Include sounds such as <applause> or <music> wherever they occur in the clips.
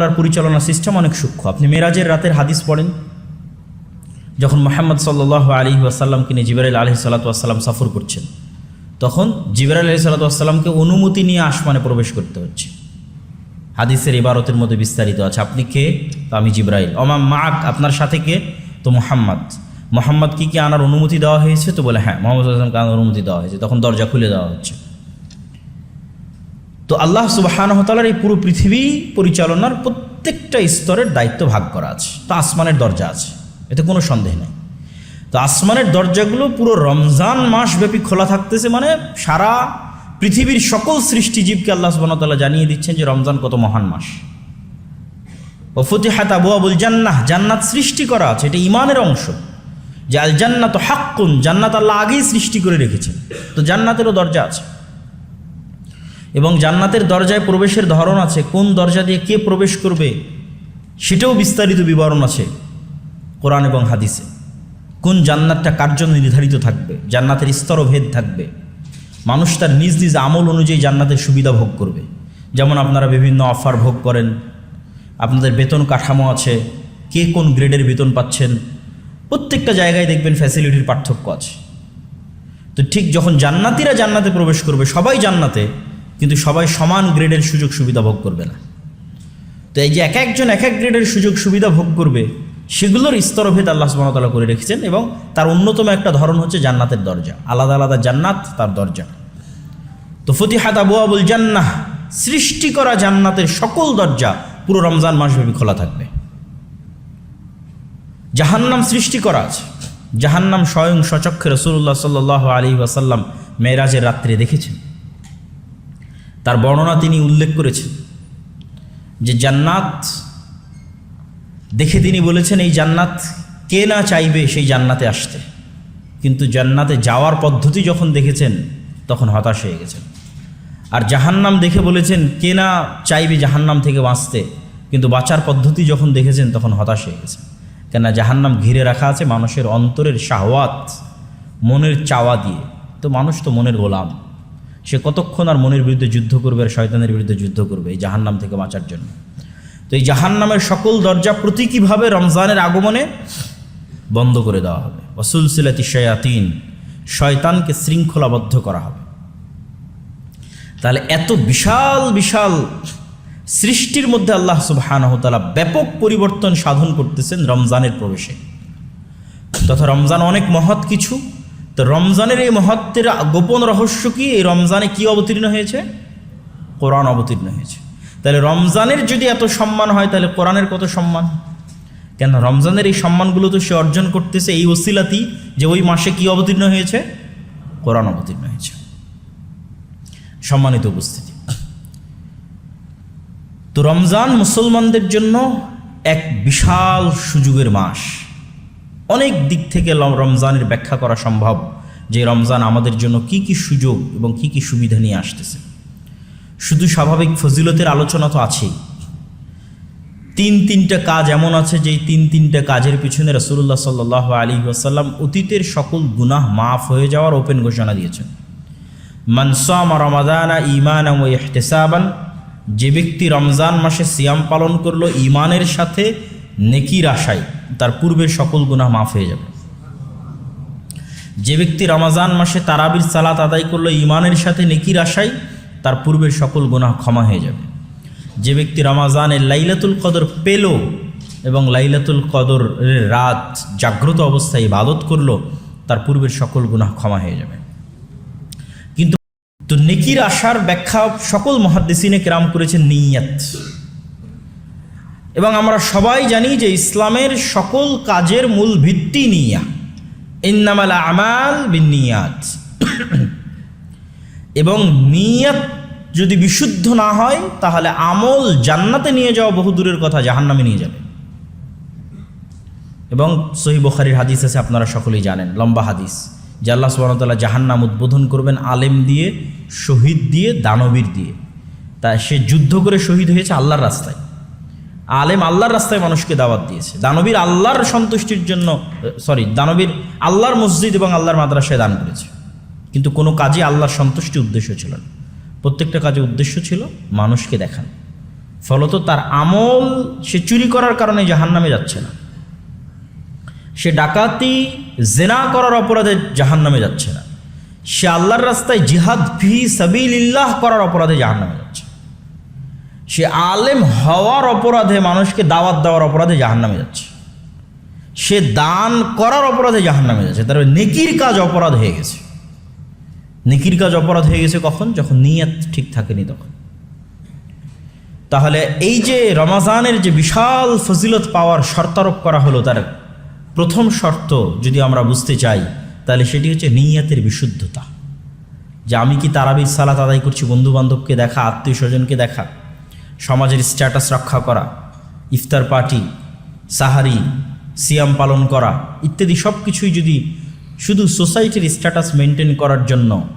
করার পরিচালনা সিস্টেম অনেক সূক্ষ্ম। আপনি মেরাজের রাতের হাদিস পড়েন, যখন মোহাম্মদ সাল্লাহ আলী আসাল্লামকে নিয়ে জিবরাইল আলহি সাল্লাতাম সফর করছেন, তখন জিবরাইল আলহি সাল্লাতামকে অনুমতি নিয়ে আসমানে প্রবেশ করতে হচ্ছে। হাদিসের ইবারতের মধ্যে বিস্তারিত আছে, আপনি কে? তো আমি জিব্রাইল। অমা মাক আপনার সাথে কে? তো মোহাম্মদ। মোহাম্মদ কি কি আনার অনুমতি দেওয়া হয়েছে? তো বলে হ্যাঁ মোহাম্মদ আনার অনুমতি দেওয়া হয়েছে। তখন দরজা খুলে দেওয়া হচ্ছে। তো আল্লাহ সুবাহানহতালার এই পুরো পৃথিবী পরিচালনার প্রত্যেকটা স্তরের দায়িত্ব ভাগ করা আছে। তো আসমানের দরজা আছে, এতে কোনো সন্দেহ নেই। তো আসমানের দরজাগুলো পুরো রমজান মাস ব্যাপী খোলা থাকতেছে মানে সারা পৃথিবীর সকল সৃষ্টিজীবকে আল্লাহ সুবাহতাল্লাহ জানিয়ে দিচ্ছেন যে রমজান কত মহান মাস। ও ফতিহাত আবু আবুল জান্নাহ, জান্নাত সৃষ্টি করা আছে, এটা ইমানের অংশ। যে আল জান্নাত হাক্কুন, জান্নাত আল্লাহ আগেই সৃষ্টি করে রেখেছেন। তো জান্নাতেরও দরজা আছে। এবং জান্নাতের দরজায় প্রবেশের ধরন আছে, কোন দরজা দিয়ে কে প্রবেশ করবে সেটাও বিস্তারিত বিবরণ আছে কোরআন এবং হাদিসে। কোন জান্নাতটা কার জন্য নির্ধারিত থাকবে? জান্নাতের স্তরভেদ থাকবে। মানুষ তার নিজ নিজ আমল অনুযায়ী জান্নাতের সুবিধা ভোগ করবে। যেমন আপনারা বিভিন্ন অফার ভোগ করেন, আপনাদের বেতন কাঠামো আছে, কে কোন গ্রেডের বেতন পাচ্ছেন, প্রত্যেকটা জায়গায় দেখবেন ফ্যাসিলিটির পার্থক্য আছে। তো ঠিক যখন জান্নাতিরা জান্নাতে প্রবেশ করবে, সবাই জান্নাতে কিন্তু সবাই সমান গ্রেডের সুযোগ সুবিধা ভোগ করবে না। তো এই যে এক একজন এক এক গ্রেডের সুযোগ সুবিধা ভোগ করবে, সেগুলোর স্তরভেদ আল্লাহ সুবাহতাল্লাহ করে রেখেছেন এবং তার অন্যতম একটা ধরন হচ্ছে জান্নাতের দরজা। আলাদা আলাদা জান্নাত, তার দরজা। তো ফতিহাত আবু আবুল জান্নাহ, সৃষ্টি করা জান্নাতের সকল দরজা পুরো রমজান মাসব্যাপী খোলা থাকবে। জাহান্নাম সৃষ্টি করা আছে। জাহান্নাম স্বয়ং সচক্ষে রসুল্লাহ সাল্লাহ আলী ওয়াসাল্লাম মেয়েরাজের রাত্রে দেখেছেন। তার বর্ণনা তিনি উল্লেখ করেছেন। যে জান্নাত, দেখে তিনি বলেছেন, এই জান্নাত কে না চাইবে সেই জান্নাতে আসতে। কিন্তু জান্নাতে যাওয়ার পদ্ধতি যখন দেখেছেন, তখন হতাশ হয়ে গেছেন। আর জাহান্নাম দেখে বলেছেন, কে না চাইবে জাহান্নাম থেকে বাঁচতে? কিন্তু বাঁচার পদ্ধতি যখন দেখেছেন, তখন হতাশ হয়ে গেছেন। কেননা জাহান্নাম ঘিরে রাখা আছে মানুষের অন্তরের শাহওয়াত, মনের চাওয়া দিয়ে। তো মানুষ তো মনের গোলাম। সে কতক্ষণ আর মনের বিরুদ্ধে যুদ্ধ করবে আর শয়তানের বিরুদ্ধে যুদ্ধ করবে এই জাহান্নাম থেকে বাঁচার জন্য? তো এই জাহান্নামের সকল দরজা প্রতীকীভাবে রমজানের আগমনে বন্ধ করে দেওয়া হবে। অসুলসিলাতি শয়াতিন, শয়তানকে শৃঙ্খলাবদ্ধ করা হবে। তাহলে এত বিশাল বিশাল সৃষ্টির মধ্যে আল্লাহ সুবাহানহতালা ব্যাপক পরিবর্তন সাধন করতেছেন রমজানের প্রবেশে। তথা রমজান অনেক মহৎ কিছু। তো রমজানের এই মহত্বের গোপন রহস্য কি? এই রমজানে কি অবতীর্ণ হয়েছে? কোরআন অবতীর্ণ হয়েছে। তাহলে রমজানের যদি এত সম্মান হয়, তাহলে কোরআনের কত সম্মান? কেন? রমজানের এই সম্মানগুলো তো সে অর্জন করতেছে এই ওসিলাতি যে ওই মাসে কি অবতীর্ণ হয়েছে? কোরআন অবতীর্ণ হয়েছে। সম্মানিত উপস্থিতি। তো রমজান মুসলমানদের জন্য এক বিশাল সুযোগের মাস। অনেক দিক থেকে রমজানের ব্যাখ্যা করা সম্ভব যে রমজান আমাদের জন্য কি কি সুযোগ এবং কি কি সুবিধা নিয়ে আসতেছে। শুধু স্বাভাবিক ফজিলতের আলোচনা তো আছেই। তিন তিনটা কাজ এমন আছে যে তিন তিনটা কাজের পিছনে রসুল্লাহ সাল্লাহ আলী ওয়াসাল্লাম অতীতের সকল গুনাহ মাফ হয়ে যাওয়ার ওপেন ঘোষণা দিয়েছেন। মানসাম রমাদানা ইমান ও ইহতেসাবান, যে ব্যক্তি রমজান মাসে সিয়াম পালন করল ইমানের সাথে নেকির আশায় তার পূর্বের সকল গুনাহ মাফ হয়ে যাবে। যে ব্যক্তি রমাজান মাসে তারাবির সালাত আদায় করল ইমানের সাথে নেকির আশায় তার পূর্বের সকল গুনাহ ক্ষমা হয়ে যাবে। যে ব্যক্তি রমাজানের লাইলাতুল কদর পেল এবং লাইলাতুল কদরের রাত জাগ্রত অবস্থায় ইবাদত করল, তার পূর্বের সকল গুনাহ ক্ষমা হয়ে যাবে। কিন্তু তো নেকির আশার ব্যাখ্যা সকল মহাদ্দেসিনে কেরাম করেছেন নিয়াত। এবং আমরা সবাই জানি যে ইসলামের সকল কাজের মূল ভিত্তি নিয়া। ইন্নামাল আমাল বিনিয়াত। এবং নিয়াত যদি বিশুদ্ধ না হয়, তাহলে আমল জান্নাতে নিয়ে যাওয়া বহু দূরের কথা জাহান্নামে নিয়ে যাবে। এবং সহি বখারির হাদিস আছে, আপনারা সকলেই জানেন, লম্বা হাদিস, যে আল্লাহ সুবাহতাল্লাহ জাহান্নাম উদ্বোধন করবেন আলেম দিয়ে, শহীদ দিয়ে, দানবীর দিয়ে। তা সে যুদ্ধ করে শহীদ হয়েছে আল্লাহর রাস্তায়। আলেম আল্লাহর রাস্তায় মানুষকে দাওয়াত দিয়েছে। দানবীর আল্লাহর সন্তুষ্টির জন্য সরি দানবীর আল্লাহর মসজিদ এবং আল্লাহর মাদ্রাসায় দান করেছে। কিন্তু কোনো কাজে আল্লাহর সন্তুষ্টি উদ্দেশ্য ছিল না। প্রত্যেকটা কাজে উদ্দেশ্য ছিল মানুষকে দেখানো। ফলত তার আমল সে চুরি করার কারণে জাহান্নামে যাচ্ছে না। সে ডাকাতি, জেনা করার অপরাধে জাহান্নামে যাচ্ছে না। সে আল্লাহর রাস্তায় জিহাদ ফি সাবিল্লাহ করার অপরাধে জাহান্নামে যাচ্ছে সে আলেম হওয়ার অপরাধে মানুষকে দাওয়াত দেওয়ার অপরাধে জাহান্নামে যাচ্ছে। সে দান করার অপরাধে জাহান্নামে যাচ্ছে। তার মানে নেকির কাজ অপরাধ হয়ে গেছে। নেকির কাজ অপরাধ হয়ে গেছে কখন? যখন নিয়ত ঠিক থাকেনি তখন। তাহলে এই যে রমাজানের যে বিশাল ফজিলত পাওয়ার শর্তারোপ করা হলো তার প্রথম শর্ত যদি আমরা বুঝতে চাই, তাহলে সেটি হচ্ছে নিয়াতের বিশুদ্ধতা। যে আমি কি তারাবির সালাত আদায় করছি বন্ধু বান্ধবকে দেখা, আত্মীয় স্বজনকে দেখা সমাজের স্ট্যাটাস রক্ষা করা, ইফতার পার্টি সাহারি, সিয়াম পালন করা ইত্যাদি সব কিছুই যদি শুধু সোসাইটির স্ট্যাটাস মেনটেন করার জন্য,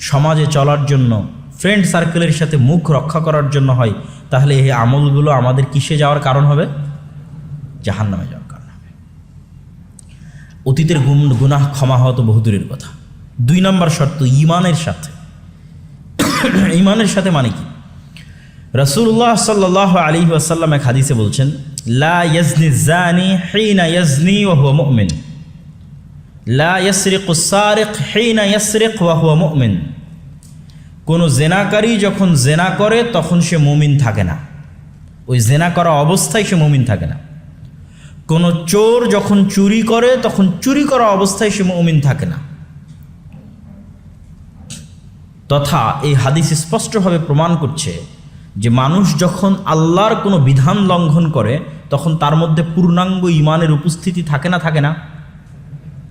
সমাজে চলার জন্য ফ্রেন্ড সার্কেলের সাথে মুখ রক্ষা করার জন্য হয়, তাহলে এই আমলগুলো আমাদের কিসে যাওয়ার কারণ হবে? জাহান্নামে যাওয়ার কারণ হবে। অতীতের গুণ গুনাহ ক্ষমা হওয়া তো বহুদূরের কথা। দুই নম্বর শর্ত, ইমানের সাথে। <coughs> ইমানের সাথে মানে কি? রসুল্লাহ সাল্লাহ আলী আসাল্লাম এক হাদিসে বলছেন, লা ইয়াজনি জানি লা কোনো জেনাকারী যখন জেনা করে, তখন সে মুমিন থাকে না। ওই জেনা করা অবস্থায় সে মুমিন থাকে না। কোনো চোর যখন চুরি করে, তখন চুরি করা অবস্থায় সে মুমিন থাকে না। তথা এই হাদিস স্পষ্টভাবে প্রমাণ করছে যে মানুষ যখন আল্লাহর কোনো বিধান লঙ্ঘন করে, তখন তার মধ্যে পূর্ণাঙ্গ ইমানের উপস্থিতি থাকে না থাকে না?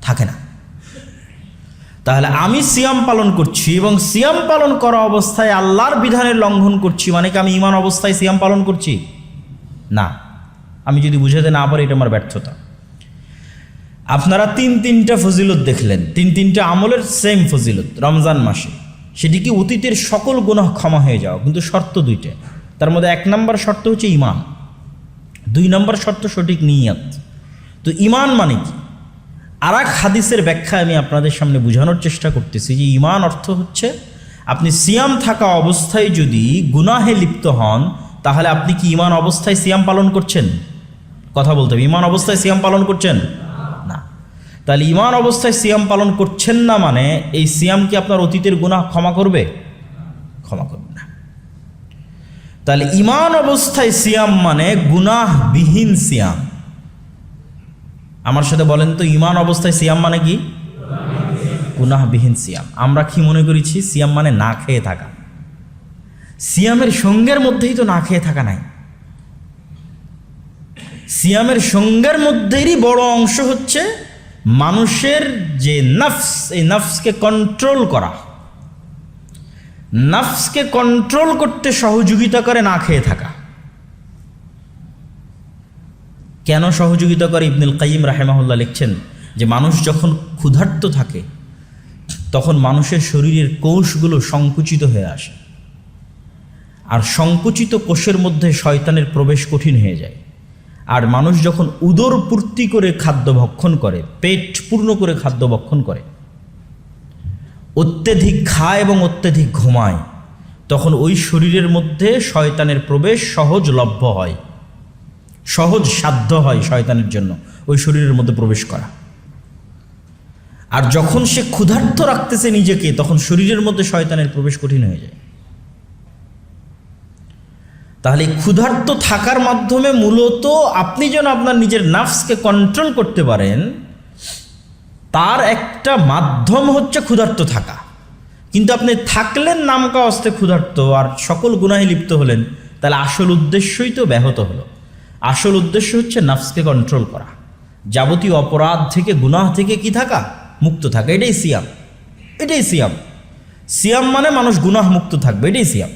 থাকে না। তাহলে আমি সিয়াম পালন করছি এবং সিয়াম পালন করা অবস্থায় আল্লাহর বিধানের লঙ্ঘন করছি মানে কি আমি ইমান অবস্থায় সিয়াম পালন করছি? না। আমি যদি বুঝাতে না পারি, এটা আমার ব্যর্থতা। আপনারা তিন তিনটা ফজিলত দেখলেন, তিন তিনটা আমলের সেম ফজিলত, রমজান মাসে। সেটি কি অতীতের সকল গুনাহ ক্ষমা হয়ে যাওয়া কিন্তু শর্ত দুইটা। তার মধ্যে এক নম্বর শর্ত হচ্ছে ইমান দুই নম্বর শর্ত সঠিক নিয়াত। তো ইমান মানে কি? আর এক হাদিসের ব্যাখ্যা আমি আপনাদের সামনে বোঝানোর চেষ্টা করতেছি যে ইমান অর্থ হচ্ছে আপনি সিয়াম থাকা অবস্থায় যদি গুনাহে লিপ্ত হন, তাহলে আপনি কি ইমান অবস্থায় সিয়াম পালন করছেন? কথা বলতে হবে। ইমান অবস্থায় সিয়াম পালন করছেন? তাহলে ইমান অবস্থায় সিয়াম পালন করছেন না মানে এই সিয়াম কি আপনার অতীতের গুনাহ ক্ষমা করবে? ক্ষমা করবে না। তাহলে ইমান অবস্থায় সিয়াম মানে গুনাহবিহীন সিয়াম। আমার সাথে বলেন তো ইমান অবস্থায় সিয়াম মানে কি? গুনাহবিহীন সিয়াম। আমরা কি মনে করেছি, সিয়াম মানে না খেয়ে থাকা। সিয়ামের সঙ্গের মধ্যেই তো না খেয়ে থাকা নাই। সিয়ামের সঙ্গের মধ্যেরই বড় অংশ হচ্ছে মানুষের যে নফস, এই নফসকে কন্ট্রোল করা। নফসকে কন্ট্রোল করতে সহযোগিতা করে না খেয়ে থাকা। কেন সহযোগিতা করে? ইবনুল কাইম রাহেমাহুল্লাহ লিখছেন যে, মানুষ যখন ক্ষুধার্ত থাকে, তখন মানুষের শরীরের কোষগুলো সংকুচিত হয়ে আসে। আর সংকুচিত কোষের মধ্যে শয়তানের প্রবেশ কঠিন হয়ে যায়। আর মানুষ যখন উদর পূর্তি করে খাদ্য ভক্ষণ করে, পেট পূর্ণ করে খাদ্য ভক্ষণ করে, অত্যধিক খায় এবং অত্যধিক ঘুমায়, তখন ওই শরীরের মধ্যে শয়তানের প্রবেশ সহজলভ্য হয়, সহজ সাধ্য হয় শয়তানের জন্য ওই শরীরের মধ্যে প্রবেশ করা। আর যখন সে ক্ষুধার্ত রাখতেছে নিজেকে, তখন শরীরের মধ্যে শয়তানের প্রবেশ কঠিন হয়ে যায়। তাহলে ক্ষুধার্ত থাকার মাধ্যমে মূলত আপনি যেন আপনার নিজের নাফসকে কন্ট্রোল করতে পারেন, তার একটা মাধ্যম হচ্ছে ক্ষুধার্ত থাকা। কিন্তু আপনি থাকলেন নামকা অস্তে ক্ষুধার্ত আর সকল গুনাহে লিপ্ত হলেন, তাহলে আসল উদ্দেশ্যই তো ব্যাহত হলো। আসল উদ্দেশ্য হচ্ছে নাফসকে কন্ট্রোল করা। যাবতীয় অপরাধ থেকে, গুনাহ থেকে কি থাকা? মুক্ত থাকা, এটাই সিয়াম। এটাই সিয়াম। সিয়াম মানে মানুষ গুনাহ মুক্ত থাকবে, এটাই সিয়াম।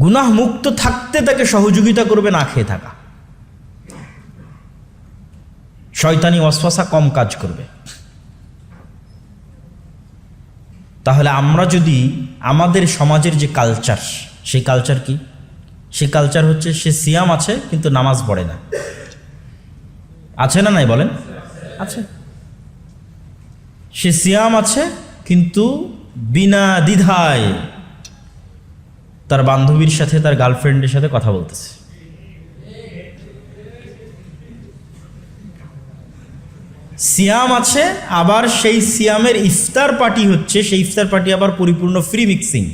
গুনাহ মুক্ত থাকতে তাকে সহযোগিতা করবে, না খেয়ে থাকা। শয়তানি অশ্বাসা কম কাজ করবে। তাহলে আমরা যদি আমাদের সমাজের যে কালচার সেই কালচার কি? সেই কালচার হচ্ছে, সে সিয়াম আছে, কিন্তু নামাজ পড়ে না। আছে না নাই বলেন? আছে। সে সিয়াম আছে, কিন্তু বিনা দ্বিধায় তার বান্ধবীর সাথে, তার গার্লফ্রেন্ডের সাথে কথা বলতেছে। সিয়াম আছে, আবার সেই সিয়ামের ইফতার পার্টি হচ্ছে, সেই ইফতার পার্টি আবার পরিপূর্ণ ফ্রি মিক্সিং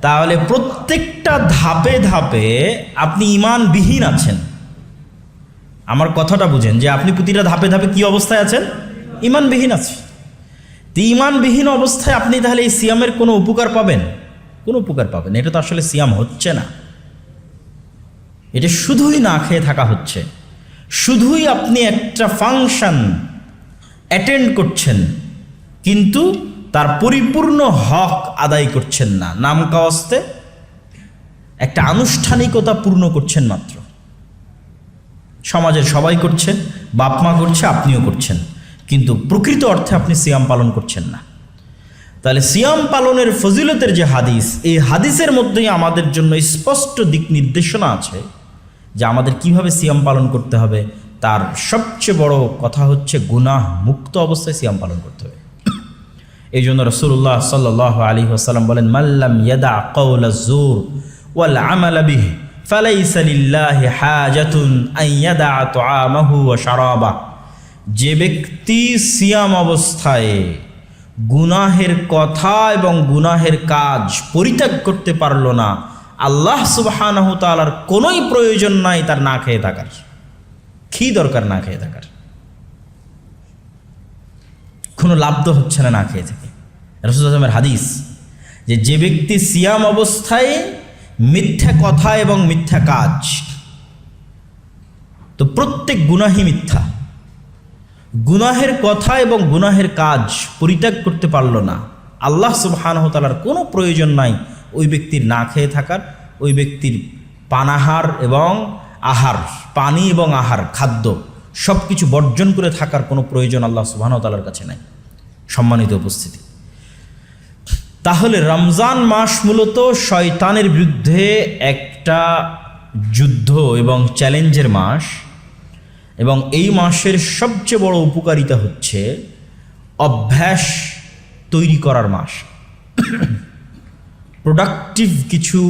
তাহলে প্রত্যেকটা ধাপে ধাপে আপনি ইমানবিহীন আছেন। আমার কথাটা বুঝেন যে আপনি প্রতিটা ধাপে ধাপে কি অবস্থায় আছেন? ইমানবিহীন আছে। তো ইমানবিহীন অবস্থায় আপনি তাহলে এই সিয়ামের কোনো উপকার পাবেন? কোনো উপকার পাবেন এটা তো আসলে সিয়াম হচ্ছে না। এটা শুধুই না খেয়ে থাকা হচ্ছে। শুধুই আপনি একটা ফাংশন অ্যাটেন্ড করছেন, কিন্তু তার পরিপূর্ণ হক আদায় করছেন না। নাম কাওয়াস্তে একটা আনুষ্ঠানিকতা পূর্ণ করছেন মাত্র। সমাজের সবাই করছে, বাপ মা করছে, আপনিও করছেন। কিন্তু প্রকৃত অর্থে আপনি সিয়াম পালন করছেন না। তাহলে সিয়াম পালনের ফজিলতের যে হাদিস, এই হাদিসের মধ্যেই আমাদের জন্য স্পষ্ট দিক নির্দেশনা আছে যে আমাদের কীভাবে সিয়াম পালন করতে হবে। তার সবচেয়ে বড় কথা হচ্ছে গুনাহ মুক্ত অবস্থায় সিয়াম পালন করতে হবে। এই জন্য রসুল্লাহ সাল্লাহ আলী আসাল্লাম বলেন মাল্লাম ইয়াদা কৌলা জোর ওয়াল আমাল বিহ, ফালাইসা লিল্লাহি হাজাতুন আন ইয়াদা তুআমাহু ওয়া শারাবা যে ব্যক্তি সিয়াম অবস্থায় গুনাহের কথা এবং গুনাহের কাজ পরিত্যাগ করতে পারল না, আল্লাহ সুবহানাহু তাআলার কোনোই প্রয়োজন নাই তার না খেয়ে থাকার। কি দরকার না খেয়ে থাকার? কোনো লাভ তো হচ্ছে না না খেয়ে থেকে। রসুল আসলামের হাদিস যে যে ব্যক্তি সিয়াম অবস্থায় মিথ্যা কথা এবং মিথ্যা কাজ, তো প্রত্যেক গুনাহি মিথ্যা। গুনাহের কথা এবং গুনাহের কাজ পরিত্যাগ করতে পারল না। আল্লাহ সুবাহানহতালার কোনো প্রয়োজন নাই ওই ব্যক্তির না খেয়ে থাকার, ওই ব্যক্তির পানাহার এবং আহার, পানি এবং আহার, খাদ্য সব কিছু বর্জন করে থাকার কোনো প্রয়োজন আল্লাহ সুবাহতালার কাছে নাই। সম্মানিত উপস্থিতি। তাহলে রমজান মাস মূলত শয়তানের বিরুদ্ধে একটা যুদ্ধ এবং চ্যালেঞ্জের মাস। এবং এই মাসের সবচেয়ে বড় উপকারিতা হচ্ছে অভ্যাস তৈরি করার মাস। প্রোডাক্টিভ কিছু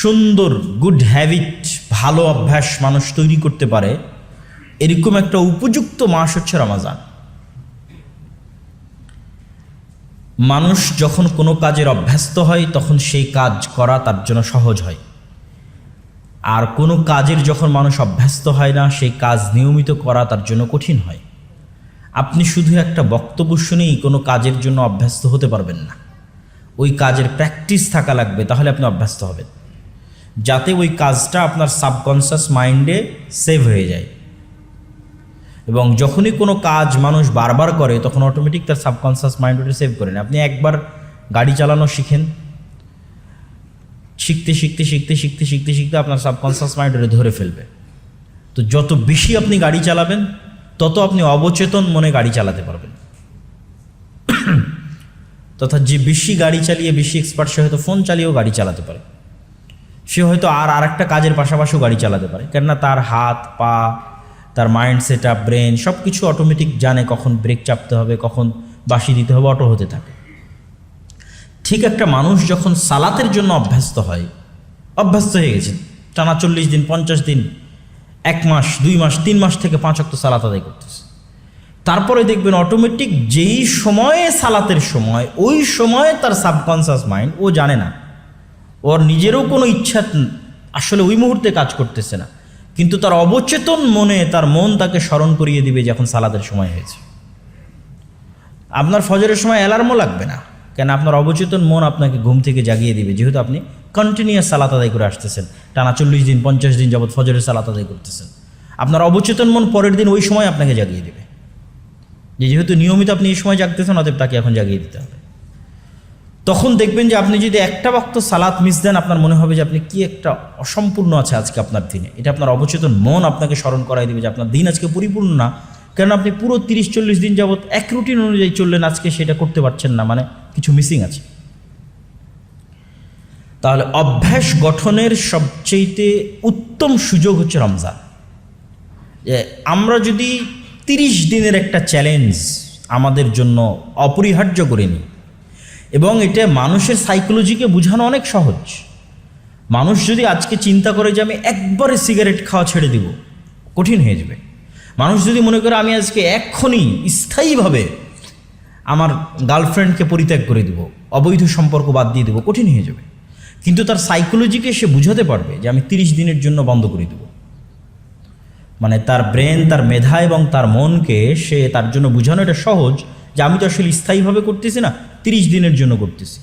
সুন্দর গুড হ্যাবিট ভালো অভ্যাস মানুষ তৈরি করতে পারে, এরকম একটা উপযুক্ত মাস হচ্ছে রমাজান। মানুষ যখন কোনো কাজের অভ্যস্ত হয়, তখন সেই কাজ করা তার জন্য সহজ হয়। আর কোনো কাজের যখন মানুষ অভ্যস্ত হয় না, সেই কাজ নিয়মিত করা তার জন্য কঠিন হয়। আপনি শুধু একটা বক্তব্য শুনেই কোনো কাজের জন্য অভ্যস্ত হতে পারবেন না। ওই কাজের প্র্যাকটিস থাকা লাগবে, তাহলে আপনি অভ্যস্ত হবেন। যাতে ওই কাজটা আপনার সাবকনসিয়াস মাইন্ডে সেভ হয়ে যায়। এবং যখনই কোনো কাজ মানুষ বারবার করে, তখন অটোমেটিক তার সাবকনসিয়াস মাইন্ড সেভ করে নেয়। আপনি একবার গাড়ি চালানো শিখেন শিখতে শিখতে শিখতে শিখতে শিখতে শিখতে আপনার সাবকনসিয়াস মাইন্ড ওটা ধরে ফেলবে। তো যত বেশি আপনি গাড়ি চালাবেন, তত আপনি অবচেতন মনে গাড়ি চালাতে পারবেন। <coughs> তথা যে বেশি গাড়ি চালিয়ে বেশি এক্সপার্ট সে হয়তো ফোন চালিয়েও গাড়ি চালাতে পারে। সে হয়তো আর আরেকটা কাজের পাশাপাশিও গাড়ি চালাতে পারে। কেননা তার হাত, পা, তার মাইন্ড সেট আপ ব্রেন সব কিছু অটোমেটিক জানে কখন ব্রেক চাপতে হবে, কখন বাসি দিতে হবে অটো হতে থাকে। ঠিক একটা মানুষ যখন সালাতের জন্য অভ্যস্ত হয়, অভ্যস্ত হয়ে গেছে, টানা চল্লিশ দিন, পঞ্চাশ দিন, এক মাস, দুই মাস, তিন মাস থেকে পাঁচ অক্ট সালাত আদায় করতেছে। তারপরে দেখবেন অটোমেটিক যেই সময়ে সালাতের সময়, ওই সময়ে তার সাবকনসিয়াস মাইন্ড ও জানে না। ওর নিজেরও কোনো ইচ্ছা আসলে ওই মুহূর্তে কাজ করতেছে না। কিন্তু তার অবচেতন মনে, তার মন তাকে স্মরণ করিয়ে দিবে যখন সালাদের সময় হয়েছে। আপনার ফজরের সময় অ্যালার্মও লাগবে না। কেন আপনার অবচেতন মন আপনাকে ঘুম থেকে জাগিয়ে দিবে, যেহেতু আপনি কন্টিনিউয়াস সালাত আদায় করে আসতেছেন। টানা চল্লিশ দিন, পঞ্চাশ দিন যাবৎ ফজরের সালাত আদায় করতেছেন। আপনার অবচেতন মন পরের দিন ওই সময় আপনাকে জাগিয়ে দেবে। যে যেহেতু নিয়মিত আপনি এই সময় জাগতেছেন, অতএব তাকে এখন জাগিয়ে দিতে হবে। তখন দেখবেন যে আপনি যদি একটা বক্ত সালাত মিস দেন, আপনার মনে হবে যে আপনি কি একটা অসম্পূর্ণ আছে আজকে আপনার দিনে। এটা আপনার অবচেতন মন আপনাকে স্মরণ করাই দেবে যে আপনার দিন আজকে পরিপূর্ণ না। কারণ আপনি পুরো তিরিশ, চল্লিশ দিন যাবৎ এক রুটিন অনুযায়ী চললেন, আজকে সেটা করতে পারছেন না মানে কিছু মিসিং আছে। তাহলে অভ্যাস গঠনের সবচেয়েতে উত্তম সুযোগ হচ্ছে রমজান। যে আমরা যদি তিরিশ দিনের একটা চ্যালেঞ্জ আমাদের জন্য অপরিহার্য করে নিই, এবং এটা মানুষের সাইকোলজিকে বোঝানো অনেক সহজ। মানুষ যদি আজকে চিন্তা করে যে আমি একবারে সিগারেট খাওয়া ছেড়ে দিব, কঠিন হয়ে যাবে। মানুষ যদি মনে করে আমি আজকে এক্ষুনি স্থায়ীভাবে আমার গার্লফ্রেন্ডকে পরিত্যাগ করে দেব, অবৈধ সম্পর্ক বাদ দিয়ে দেবো, কঠিন হয়ে যাবে। কিন্তু তার সাইকোলজিকে সে বুঝাতে পারবে যে আমি তিরিশ দিনের জন্য বন্ধ করে দেব। মানে তার ব্রেন তার মেধা এবং তার মনকে সে তার জন্য বোঝানো এটা সহজ যে আমি তো আসলে স্থায়ীভাবে করতেছি না, তিরিশ দিনের জন্য করতেছি।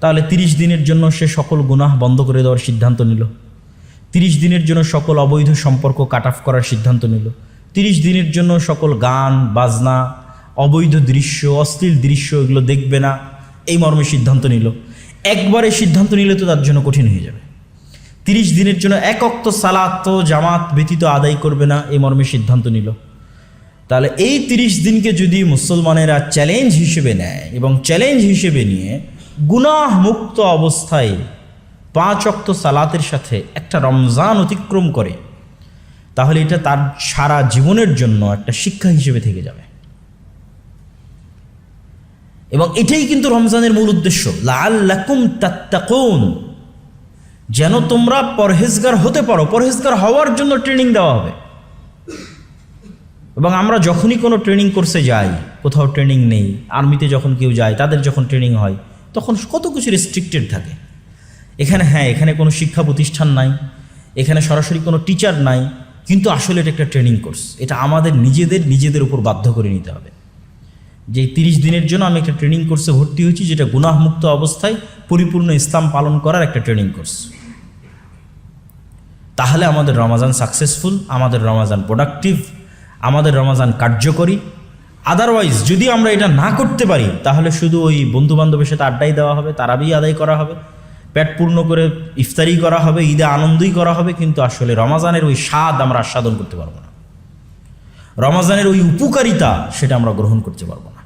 তাহলে তিরিশ দিনের জন্য সে সকল গুনাহ বন্ধ করে দেওয়ার সিদ্ধান্ত নিল। তিরিশ দিনের জন্য সকল অবৈধ সম্পর্ক কাট অফ করার সিদ্ধান্ত নিল। তিরিশ দিনের জন্য সকল গান, বাজনা, অবৈধ দৃশ্য, অশ্লীল দৃশ্য এগুলো দেখবে না, এই মর্মে সিদ্ধান্ত নিল। একবারে সিদ্ধান্ত নিলে তো তার জন্য কঠিন হয়ে যাবে। তিরিশ দিনের জন্য এক অক্ত সালাত জামাত ব্যতীত আদায় করবে না, এই মর্মে সিদ্ধান্ত নিল। তাহলে এই তিরিশ দিনকে যদি মুসলমানেরা চ্যালেঞ্জ হিসেবে নেয় এবং চ্যালেঞ্জ হিসেবে নিয়ে গুনাহ মুক্ত অবস্থায় পাঁচ অক্ত সালাতের সাথে একটা রমজান অতিক্রম করে, তাহলে এটা তার সারা জীবনের জন্য একটা শিক্ষা হিসেবে থেকে যাবে। এবং এটাই কিন্তু রমজানের মূল উদ্দেশ্য। লাল্লাকুম তাত্তাকুন। যেন তোমরা পরহেজগার হতে পারো, পরহেজগার হওয়ার জন্য ট্রেনিং দেওয়া হবে। এবং আমরা যখনই কোনো ট্রেনিং কোর্সে যাই, কোথাও ট্রেনিং নেই, আর্মিতে যখন কেউ যায়, তাদের যখন ট্রেনিং হয়, তখন কত কিছু রেস্ট্রিক্টেড থাকে। এখানে হ্যাঁ এখানে কোনো শিক্ষা প্রতিষ্ঠান নাই, এখানে সরাসরি কোনো টিচার নাই, কিন্তু আসলে এটা একটা ট্রেনিং কোর্স এটা আমাদের নিজেদের নিজেদের উপর বাধ্য করে নিতে হবে। যে তিরিশ দিনের জন্য আমি একটা ট্রেনিং কোর্সে ভর্তি হয়েছি, যেটা গুনাহমুক্ত অবস্থায় পরিপূর্ণ ইসলাম পালন করার একটা ট্রেনিং কোর্স তাহলে আমাদের রমাজান সাকসেসফুল আমাদের রমাজান প্রোডাক্টিভ আমাদের রমাজান কার্যকরী। আদারওয়াইজ যদি আমরা এটা না করতে পারি, তাহলে শুধু ওই বন্ধু বান্ধবের সাথে আড্ডাই দেওয়া হবে, তারাবি আদায় করা হবে। পেট পূর্ণ করে ইফতারি করা হবে, ঈদে আনন্দই করা হবে, কিন্তু আসলে রমাজানের ওই স্বাদ আমরা আস্বাদন করতে পারব না। রমাজানের ওই উপকারিতা সেটা আমরা গ্রহণ করতে পারব না।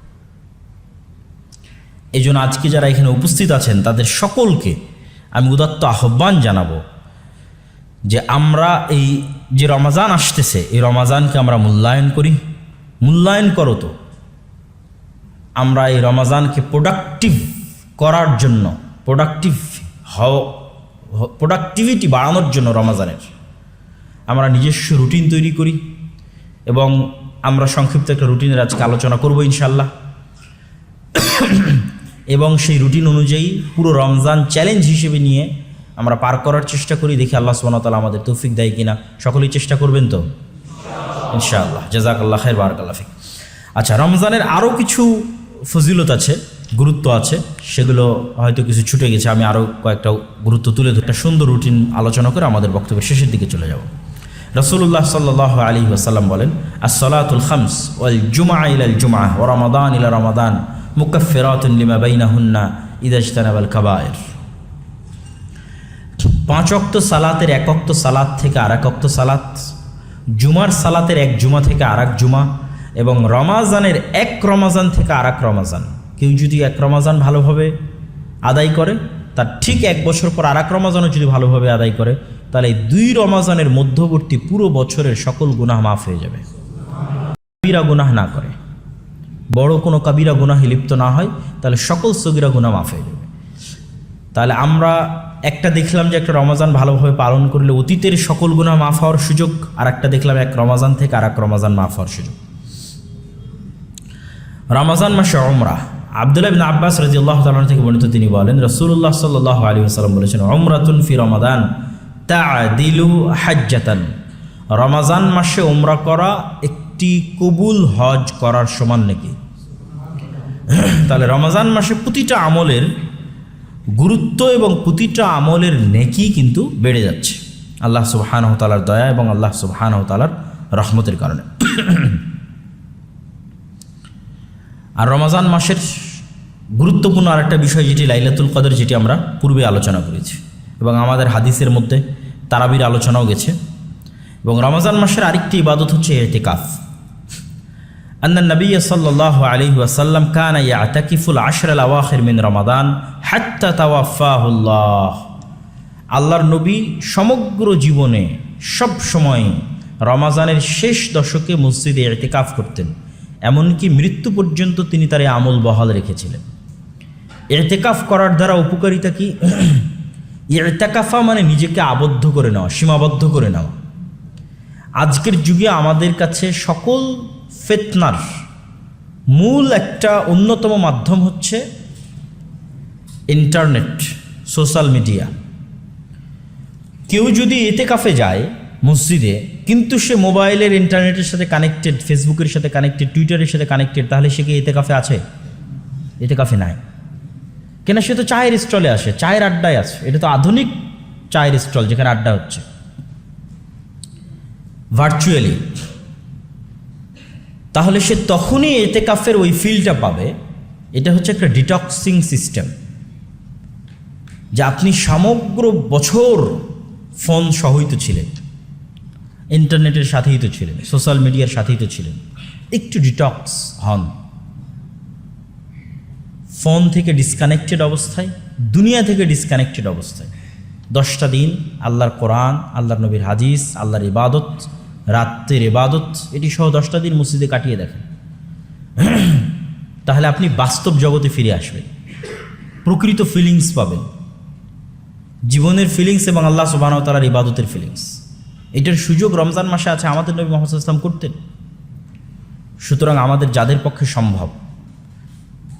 এই জন্য আজকে যারা এখানে উপস্থিত আছেন, তাদের সকলকে আমি উদাত্ত আহ্বান জানাব যে আমরা এই যে রমাজান আসতেছে, এই রমাজানকে আমরা মূল্যায়ন করি। মূল্যায়ন করো তো। আমরা এই রমাজানকে প্রোডাক্টিভ করার জন্য প্রোডাক্টিভ প্রোডাক্টিভিটি বাড়ানোর জন্য রমাজানের। আমরা নিজস্ব রুটিন তৈরি করি এবং আমরা সংক্ষিপ্ত একটা রুটিনের আজকে আলোচনা করব ইনশাল্লাহ এবং সেই রুটিন অনুযায়ী পুরো রমজান চ্যালেঞ্জ হিসেবে নিয়ে আমরা পার করার চেষ্টা করি, দেখি আল্লাহ সুবাহতালা আমাদের তৌফিক দেয় কিনা। সকলেই চেষ্টা করবেন তো? ইনশাআল্লাহ। জাজাক আল্লাহ খাই বারাকাল্লাহ ফিক। আচ্ছা রমজানের আরও কিছু ফজিলত আছে। গুরুত্ব আছে, সেগুলো হয়তো কিছু ছুটে গেছে, আমি আরও কয়েকটা গুরুত্ব তুলে ধরে। একটা সুন্দর রুটিন আলোচনা করে আমাদের বক্তব্যের শেষের দিকে চলে যাব। রসুল্লাহ সাল্লাহ আলী ওসাল্লাম বলেন আসলাতুল খামস ওয়াল জুমা ইলাল জুমা ও রমাদান ইলা রমাদান মুকফেরাতুন লিমা বাইনা হুন্না ইদাজতানাবাল কাবায়ের পাঁচ অক্ত সালাতের এক অক্ত সালাত থেকে আর এক অক্ত সালাত, জুমার সালাতের এক জুমা থেকে আর জুমা এবং রমাজানের এক রমাজান থেকে আর এক রমাজান। কেউ যদি এক রমাজান ভালোভাবে আদায় করে, তার ঠিক এক বছর পর আর এক রমাজানও যদি ভালোভাবে আদায় করে, তাহলে দুই রমাজানের মধ্যবর্তী পুরো বছরের সকল গুনাহ মাফ হয়ে যাবে। কাবিরা গুনাহ না করে। বড় কোনো কাবিরা গুনাহে লিপ্ত না হয়, তাহলে সকল সগিরা গুনাহ মাফ হয়ে যাবে। তাহলে আমরা একটা দেখলাম যে একটা রমাজান ভালোভাবে পালন করলে অতীতের সকল গুণা মাফ হওয়ার সুযোগ আর একটা দেখলাম এক রমাজান থেকে আর এক রমাজান মাফ হওয়ার সুযোগ। রমাজান মাসে অমরা আবদুল্লাহ বিন আব্বাস রাজি আল্লাহ তালন থেকে বর্ণিত তিনি বলেন রসুল্লাহ সাল্লাহ আলী আসালাম বলেছেন অমরাতুন ফি রমাদান তা দিলু হাজ্জাতান। রমাজান মাসে ওমরা করা একটি কবুল হজ করার সমান নাকি? <clears throat> তাহলে রমাজান মাসে প্রতিটা আমলের গুরুত্ব এবং প্রতিটা আমলের নেকি কিন্তু বেড়ে যাচ্ছে। আল্লাহ সুবহানাহু তালার দয়া এবং আল্লাহ সুবহানাহু তালার রহমতের কারণে। <clears throat> আর রমাজান মাসের গুরুত্বপূর্ণ আরেকটা বিষয় যেটি লাইলাতুল কদর, যেটি আমরা পূর্বে আলোচনা করেছি এবং আমাদের হাদিসের মধ্যে তারাবির আলোচনাও গেছে। এবং রমাজান মাসের আরেকটি ইবাদত হচ্ছে এতেকাফ। আন্না নবী সাল্লাহ আলী কানা ইয়া আতাকিফুল আশর আল মিন রমাদান হাত্তা তাওয়াফাহুল্লাহ। আল্লাহর নবী সমগ্র জীবনে সব সময় রমাজানের শেষ দশকে মসজিদে এতেকাফ করতেন। এমনকি মৃত্যু পর্যন্ত তিনি তার এই আমল বহাল রেখেছিলেন। এতেকাফ করার দ্বারা উপকারিতা কি? এতেকাফা মানে নিজেকে আবদ্ধ করে নেওয়া, সীমাবদ্ধ করে নেওয়া। আজকের যুগে আমাদের কাছে সকল ফেতনার মূল একটা অন্যতম মাধ্যম হচ্ছে ইন্টারনেট, সোশ্যাল মিডিয়া। কেউ যদি এতে কাফে যায় মসজিদে, কিন্তু সে মোবাইলের ইন্টারনেটের সাথে কানেক্টেড ফেসবুকের সাথে কানেক্টেড টুইটারের সাথে কানেক্টেড তাহলে সে কি এতে কাফে আছে? এতে কাফে নাই। কেন সে তো চায়ের স্টলে আসে, চায়ের আড্ডায় আছে। এটা তো আধুনিক চায়ের স্টল যেখানে আড্ডা হচ্ছে। ভার্চুয়ালি তাহলে সে তখনই এতে কাফের ওই ফিলটা পাবে, এটা হচ্ছে একটা ডিটক্সিং সিস্টেম যে আপনি সমগ্র বছর ফোন সহিত ছিলেন। ইন্টারনেটের সাথেই তো ছিলেন, সোশ্যাল মিডিয়ার সাথেই তো ছিলেন। একটু ডিটক্স হন। ফোন থেকে ডিসকানেক্টেড অবস্থায়, দুনিয়া থেকে ডিসকানেক্টেড অবস্থায়। দশটা দিন আল্লাহর কোরআন, আল্লাহর নবীর হাদিস, আল্লাহর ইবাদত রাত্রের ইবাদত, এটি সহ দশটা দিন মসজিদে কাটিয়ে দেখেন। তাহলে আপনি বাস্তব জগতে ফিরে আসবেন। প্রকৃত ফিলিংস পাবেন। জীবনের ফিলিংস এবং আল্লাহ সুবাহতালার ইবাদতের ফিলিংস এটার সুযোগ রমজান মাসে আছে, আমাদের নবী মোহাম্মদ ইসলাম করতেন। সুতরাং আমাদের যাদের পক্ষে সম্ভব।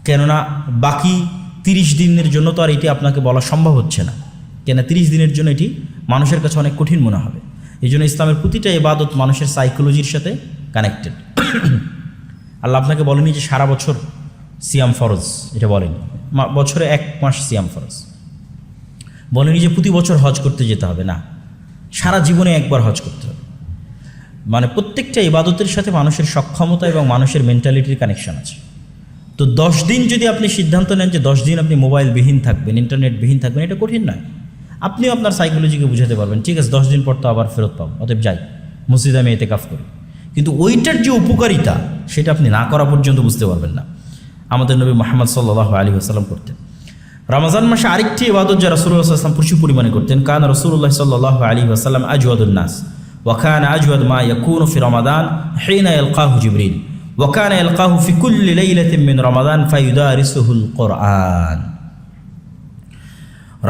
কেননা বাকি তিরিশ দিনের জন্য তো আর এটি আপনাকে বলা সম্ভব হচ্ছে না। কেন তিরিশ দিনের জন্য এটি মানুষের কাছে অনেক কঠিন মনে হবে। এই জন্য ইসলামের প্রতিটা ইবাদত মানুষের সাইকোলজির সাথে কানেক্টেড <coughs> আল্লাহ আপনাকে বলেনি যে সারা বছর সিয়াম ফরজ, এটা বলেনি। বছরে এক মাস সিয়াম ফরজ। বলেনি যে প্রতি বছর হজ করতে যেতে হবে, না। সারা জীবনে একবার হজ করতে হবে। মানে প্রত্যেকটা ইবাদতের সাথে মানুষের সক্ষমতা এবং মানুষের মেন্টালিটির কানেকশন আছে। তো দশ দিন যদি আপনি সিদ্ধান্ত নেন যে দশ দিন আপনি মোবাইল বিহীন থাকবেন ইন্টারনেট বিহীন থাকবেন, এটা কঠিন নয়। আপনিও আপনার সাইকোলজিকে বুঝাতে পারবেন, ঠিক আছে, দশ দিন পর তো আবার ফেরত পাবো, অতএব যাই, মসজিদে আমি এতে কাফ করি। কিন্তু ওইটার যে উপকারিতা, সেটা আপনি না করা পর্যন্ত বুঝতে পারবেন না। আমাদের নবী মোহাম্মদ সাল্লাহ আলী আসাল্লাম করতেন। রমজান মাসে আরেকটি ইবাদত যা রসুল্লাহ প্রচুর পরিমাণে করতেন, কান রসুল্লাহ সাল্লাহ আলী আসাল্লাম আজওয়াদুল্নাস ওয়াকান আজওয়াদ মা ইয়াকুন ফি রমাদান হিনা ইয়ালকাহু জিবরিল ওয়াকান ইয়ালকাহু ফি কুল্লি লাইলাতিন মিন রমাদান ফায়ুদারিসুহুল কোরআন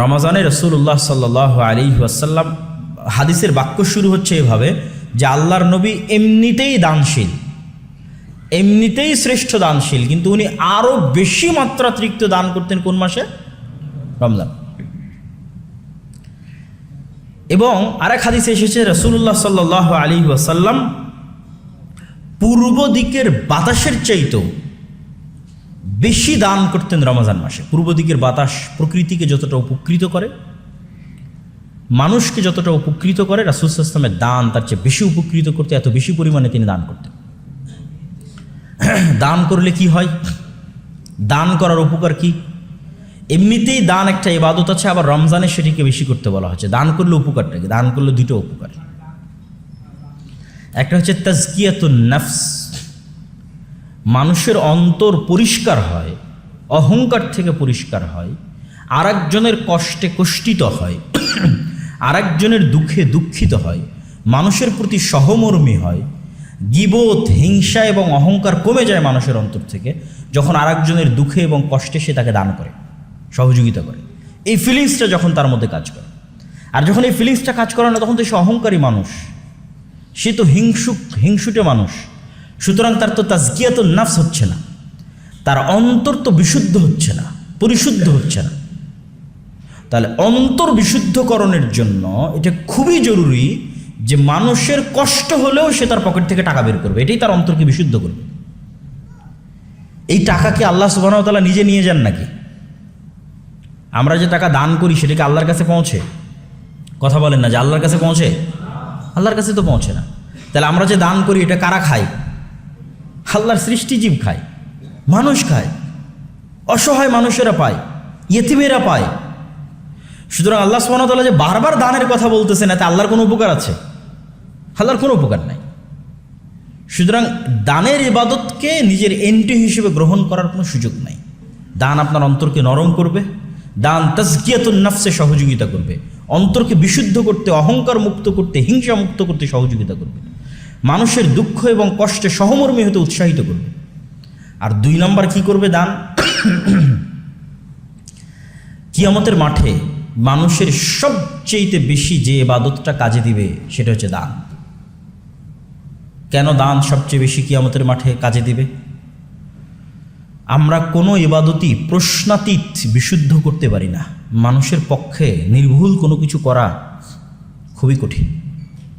রমাজানে রসুল্লাহ সাল্লাহ আলী ওয়াসাল্লাম হাদিসের বাক্য শুরু হচ্ছে এভাবে, যে আল্লাহর নবী এমনিতেই দানশীল, এমনিতেই শ্রেষ্ঠ দানশীল, কিন্তু উনি আরও বেশি মাত্রাতিরিক্ত দান করতেন কোন মাসে? রমজান। এবং আরেক হাদিসে এসেছে রসুল্লাহ সাল্লাহ আলী ওয়াসাল্লাম পূর্ব দিকের বাতাসের চাইতেও বেশি দান করতেন রমজান মাসে। পূর্ব দিকের বাতাস প্রকৃতিকে যতটা উপকৃত করে, মানুষকে যতটা উপকৃত করে, রাসুল ইসলামের দান তার চেয়ে বেশি উপকৃত করতে এত বেশি পরিমাণে তিনি দান করতেন। দান করলে কি হয়? দান করার উপকার কি? এমনিতেই দান একটা ইবাদত আছে, আবার রমজানে সেটিকে বেশি করতে বলা হচ্ছে। দান করলে উপকারটা কি দান করলে দুটো উপকার। একটা হচ্ছে তাজকিয়াতুন নফস। মানুষের অন্তর পরিষ্কার হয়, অহংকার থেকে পরিষ্কার হয়, আরেকজনের কষ্টে কষ্টিত হয়, আরেকজনের দুঃখে দুঃখিত হয়, মানুষের প্রতি সহমর্মী হয় গিবোধ হিংসা এবং অহংকার কমে যায় মানুষের অন্তর থেকে, যখন আরেকজনের দুঃখে এবং কষ্টে সে তাকে দান করে। সহযোগিতা করে। এই ফিলিংসটা যখন তার মধ্যে কাজ করে। আর যখন এই ফিলিংসটা কাজ করে না, তখন তো সে অহংকারী মানুষ। সে তো হিংসুক, হিংসুটে মানুষ। সুতরাং তার তো তাজকিয়াত নাফস হচ্ছে না। তার অন্তর তো বিশুদ্ধ হচ্ছে না, পরিশুদ্ধ হচ্ছে না। তাহলে অন্তর বিশুদ্ধকরণের জন্য এটা খুবই জরুরি যে মানুষের কষ্ট হলেও সে তার পকেট থেকে টাকা বের করবে। এটাই তার অন্তরকে বিশুদ্ধ করবে। এই টাকা কি আল্লাহ সুবাহতাল্লাহ নিজে নিয়ে যান নাকি? আমরা যে টাকা দান করি সেটা কি আল্লাহর কাছে পৌঁছে? কথা বলেন না, যে আল্লাহর কাছে পৌঁছে? আল্লাহর কাছে তো পৌঁছে না। তাহলে আমরা যে দান করি, এটা কারা খায়? আল্লাহর সৃষ্টিজীব খায়, মানুষ খায়, অসহায় মানুষেরা পায়, ইয়েতিমেরা পায়। সুতরাং আল্লাহ সুবাহতাল্লাহ যে বারবার দানের কথা বলতেছেন, এতে আল্লাহর কোনো উপকার আছে? আল্লাহর কোনো উপকার নাই। সুতরাং দানের ইবাদতকে নিজের এন্ট্রি হিসেবে গ্রহণ করার কোনো সুযোগ নাই। দান আপনার অন্তরকে নরম করবে দান তাজকিয়াতুন নফসে সহযোগিতা করবে। অন্তরকে বিশুদ্ধ করতে অহংকার মুক্ত করতে হিংসা মুক্ত করতে সহযোগিতা করবে। মানুষের দুঃখ এবং কষ্টে সহমর্মী হতে উৎসাহিত করবে। আর দুই নম্বর কি করবে দান? কিয়ামতের মাঠে মানুষের সবচেয়েতে বেশি যে এবাদতটা কাজে দিবে, সেটা হচ্ছে দান। কেন দান সবচেয়ে বেশি কিয়ামতের মাঠে কাজে দিবে? আমরা কোনো ইবাদতই প্রশ্নাতীত বিশুদ্ধ করতে পারি না। মানুষের পক্ষে নির্ভুল কোনো কিছু করা খুবই কঠিন।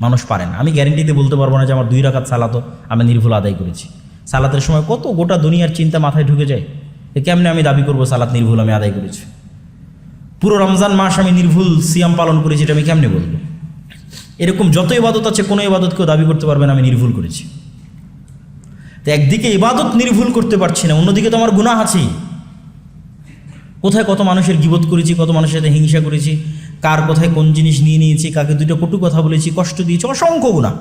মানুষ পারে না। আমি গ্যারেন্টিতে বলতে পারব না যে আমার দুই রাকাত সালাতও আমি নির্ভুল আদায় করেছি। সালাতের সময় কত গোটা দুনিয়ার চিন্তা মাথায় ঢুকে যায় এ কেমনে আমি দাবি করব সালাত নির্ভুল আমি আদায় করেছি। পুরো রমজান মাস আমি নির্ভুল সিয়াম পালন করেছি এটা আমি কেমনে বলব? এরকম যত ইবাদত আছে কোনো ইবাদত কেউ দাবি করতে পারবে না আমি নির্ভুল করেছি। একদিকে ইবাদত নির্ভুল করতে পারছি না, অন্যদিকে তো আমার গুনাহ আছেই। কোথায় কত মানুষের গিবোধ করেছি, কত মানুষের সাথে হিংসা করেছি, কার কোথায় কোন জিনিস নিয়ে নিয়েছি, কাকে দুটো কটু কথা বলেছি, কষ্ট দিয়েছি, অসংখ্য গুণা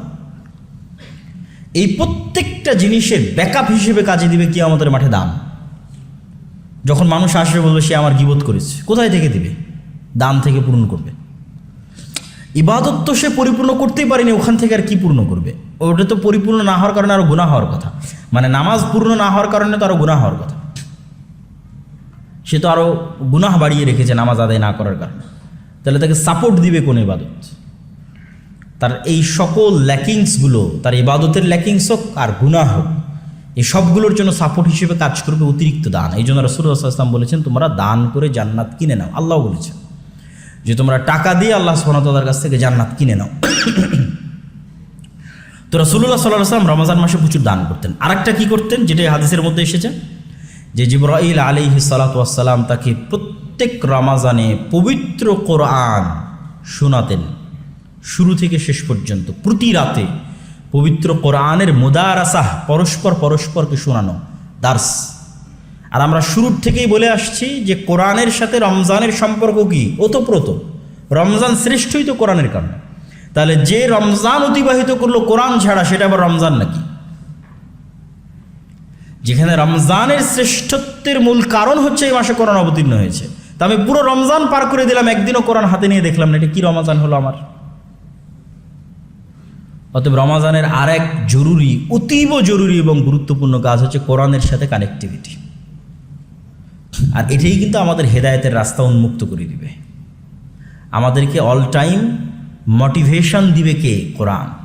এই প্রত্যেকটা জিনিসের ব্যাকআপ হিসেবে কাজে দিবে কি আমাদের মাঠে দান? যখন মানুষ আসবে বলবে, সে আমার গিবোধ করেছে। কোথায় থেকে দিবে? দান থেকে পূরণ করবে। ইবাদত তো সে পরিপূর্ণ করতেই পারেনি, ওখান থেকে আর কি পূর্ণ করবে? ওটা তো পরিপূর্ণ না হওয়ার কারণে আরও গুণা হওয়ার কথা। মানে নামাজ পূর্ণ না হওয়ার কারণে তো আরও গুণা হওয়ার কথা। সে তো আরও গুনাহ বাড়িয়ে রেখেছে নামাজ আদায় না করার কারণে। তাহলে তাকে সাপোর্ট দিবে কোন ইবাদত? তার এই সকল ল্যাকিংসগুলো তার ইবাদতের ল্যাকিংস হোক আর গুনাহ হোক, এই সবগুলোর জন্য সাপোর্ট হিসেবে কাজ করবে অতিরিক্ত দান। এই জন্য রসুলাম বলেছেন, তোমরা দান করে জান্নাত কিনে নাও। আল্লাহ বলেছেন যে, তোমরা টাকা দিয়ে আল্লাহ সোনাতার কাছ থেকে জান্নাত কিনে নাও। তো রসুল্লাহ সাল্লাহ সাল্লাম রমজান মাসে প্রচুর দান করতেন। আরেকটা কি করতেন, যেটা হাদিসের মধ্যে এসেছে? যে জিব্রাইল আলিহি সালাতাম তাকে প্রত্যেক রমাজানে পবিত্র কোরআন শোনাতেন। শুরু থেকে শেষ পর্যন্ত, প্রতি রাতে পবিত্র কোরআনের মুদারাসাহ পরস্পর পরস্পরকে শোনানো, দার্স। আর আমরা শুরুর থেকেই বলে আসছি যে কোরআনের সাথে রমজানের সম্পর্ক কি? ওতপ্রোত। রমজান শ্রেষ্ঠই তো কোরআনের কারণে। তাহলে যে রমজান অতিবাহিত করল কোরআন ছাড়া, সেটা আবার রমজান নাকি? যেখানে রমজানের শ্রেষ্ঠত্বের মূল কারণ হচ্ছে এই মাসে কোরআন অবতীর্ণ হয়েছে। তা আমি পুরো রমজান পার করে দিলাম, একদিনও কোরআন হাতে নিয়ে দেখলাম না, এটা কি রমজান হলো আমার? অতএব রমাজানের আর এক জরুরি, অতীব জরুরি এবং গুরুত্বপূর্ণ কাজ হচ্ছে কোরআনের সাথে কানেক্টিভিটি আর এটাই কিন্তু আমাদের হেদায়েতের রাস্তা উন্মুক্ত করে দিবে। আমাদেরকে অল টাইম মোটিভেশন দিবে কে? কোরআন।